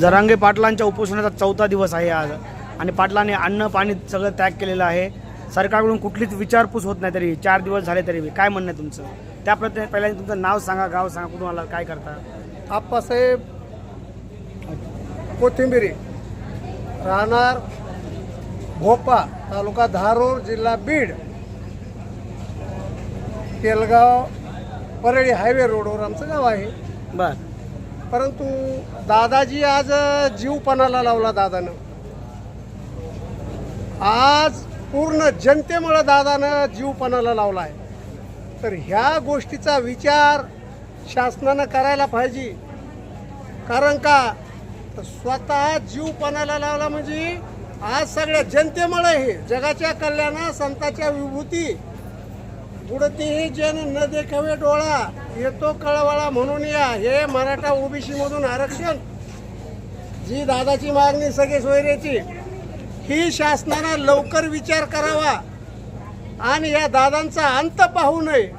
जरांगे पाटलांच्या उपोषणाचा चौथा दिवस आहे आज. आणि पाटलांनी अन्न पाणी सगळं त्याग केलेलं आहे. सरकारकडून कुठलीच विचारपूस होत नाही तरी चार दिवस झाले तरी. काय म्हणणं आहे तुमचं? त्याप्रती पहिल्यांदा तुमचं नाव सांगा गाव सांगा कुठून आला काय करता? आप्पासाहेब कोथिंबिरी राहणार भोपा तालुका धारूर जिल्हा बीड केलगाव परळी हायवे रोडवर आमचं गाव आहे. बर. परंतु दादाजी आज जीवपणाला लावला दादानं. आज पूर्ण जनतेमुळं दादानं जीवपणाला लावला आहे तर ह्या गोष्टीचा विचार शासनानं करायला पाहिजे. कारण का? तर स्वतः जीवपणाला लावला म्हणजे आज सगळ्या जनतेमुळे हे जगाच्या कल्याणा संताच्या विभूती बुडतीही जन न देखावे डोळा. येतो कळवळा म्हणून या. हे मराठा ओबीसी मधून आरक्षण. जी दादाची मागणी सगळे सोयऱ्याची ही शासनानं लवकर विचार करावा. आणि या दादांचा अंत पाहू नये.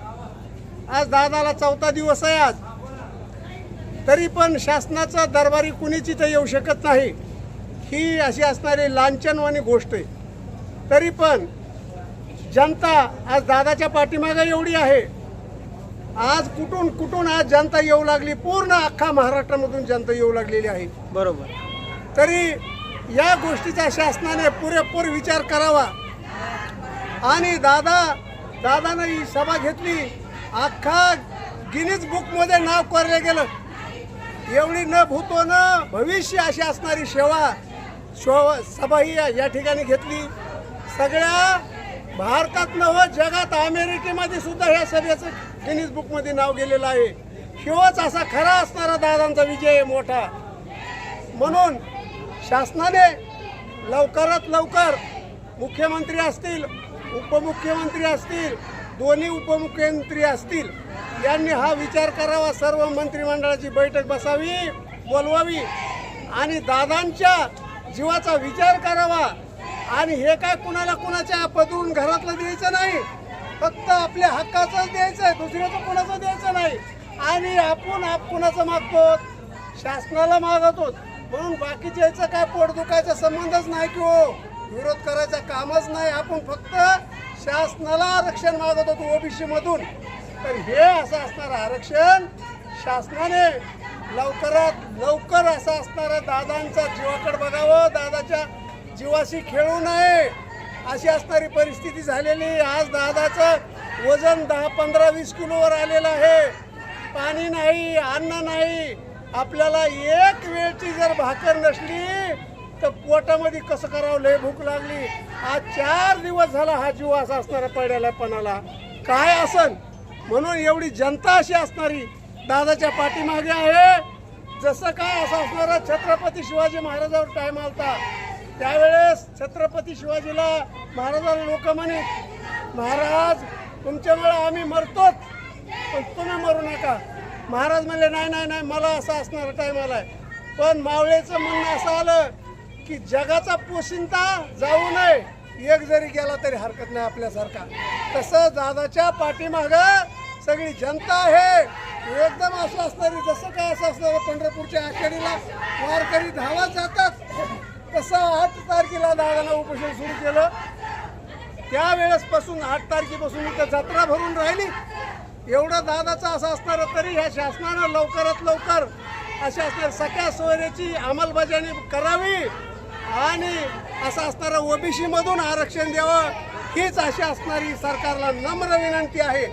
आज दादाला चौथा दिवस आहे आज. तरी पण शासनाचा दरबारी कुणीच इथं येऊ शकत नाही. ही अशी असणारी लांछनवाणी गोष्ट आहे. तरी पण जनता आज दादाच्या पाठीमागे एवढी आहे. आज कुठून कुठून आज जनता येऊ लागली? पूर्ण अख्खा महाराष्ट्रामधून जनता येऊ लागलेली आहे. बरोबर. तरी या गोष्टीचा शासनाने पुरेपूर विचार करावा. आणि दादा दादानं ही सभा घेतली. अख्खा गिनीज बुकमध्ये नाव कोरलं गेलं. एवढी न भूतो न भविष्य अशी असणारी सेवा शो सभा ही या ठिकाणी घेतली. सगळ्या भारतात नव हो, जगात अमेरिकेमध्ये सुद्धा ह्या सभेचं गिनीज बुकमध्ये नाव गेलेलं आहे. शिवच असा खरा असणारा दादांचा विजय आहे मोठा. म्हणून शासनाने लवकरात लवकर मुख्यमंत्री असतील उपमुख्यमंत्री असतील दोन्ही उपमुख्यमंत्री असतील यांनी हा विचार करावा. सर्व मंत्रिमंडळाची बैठक बसावी बोलवावी आणि दादांच्या जीवाचा विचार करावा. आणि हे काय कुणाला कुणाच्या पदरून घरातलं द्यायचं नाही? फक्त आपल्या हक्काचंच द्यायचं आहे दुसऱ्याचं कुणाचं द्यायचं नाही. आणि आपण आप कुणाचं मागतो शासनाला मागतो म्हणून बाकीच्या याचं काय पोट दुखायचा संबंधच नाही की हो? विरोध करायचा कामच नाही. आपण फक्त शासनाला आरक्षण मागत होतो ओबीसी मधून तर हे असं असणारं आरक्षण शासनाने लवकरात लवकर असं असणारं दादांचा जीवाकडे बघावं दादाच्या जीवाशी खेळू नये. अशी असणारी परिस्थिती झालेली आज दादाचं वजन दहा पंधरा वीस किलोवर आलेलं आहे. पाणी नाही अन्न नाही. आपल्याला एक वेळची जर भाकर नसली तर पोटामध्ये कसं करावं? लय भूक लागली. आज चार दिवस झाला हा जीव असा असणारा पडलेला पणाला काय असन? म्हणून एवढी जनता अशी असणारी दादाच्या पाठीमागे आहे. जसं काय असं असणारा छत्रपती शिवाजी महाराजावर टाईम आलता त्यावेळेस छत्रपती शिवाजीला महाराजाला लोक म्हणे महाराज तुमच्यामुळे आम्ही मरतोच पण तुम्ही मरू नका. महाराज म्हणले नाही नाही नाही मला असं असणार टाइम आहे पण मावळेचं म्हणणं असं आलं की जगाचा पोशिंता जाऊ नये. एक जरी गेला तरी हरकत नाही आपल्यासारखा. तसं दादाच्या पाठीमाग सगळी जनता आहे. एकदम असं असणारी जसं काय असं असणार पंढरपूरच्या आषाढीला वारकरी धावत जातात तसं आठ तारखेला दादाला उपोषण सुरू केलं. त्यावेळेसपासून आठ तारखेपासून इथं जत्रा भरून राहिली. एवढं दादाचं असं असणारं तरी ह्या शासनानं लवकरात लवकर अशा असणार सगळ्या सोयऱ्याची अंमलबजावणी करावी आणि असं असणारं ओबीसीमधून आरक्षण द्यावं हीच अशी असणारी सरकारला नम्र विनंती आहे.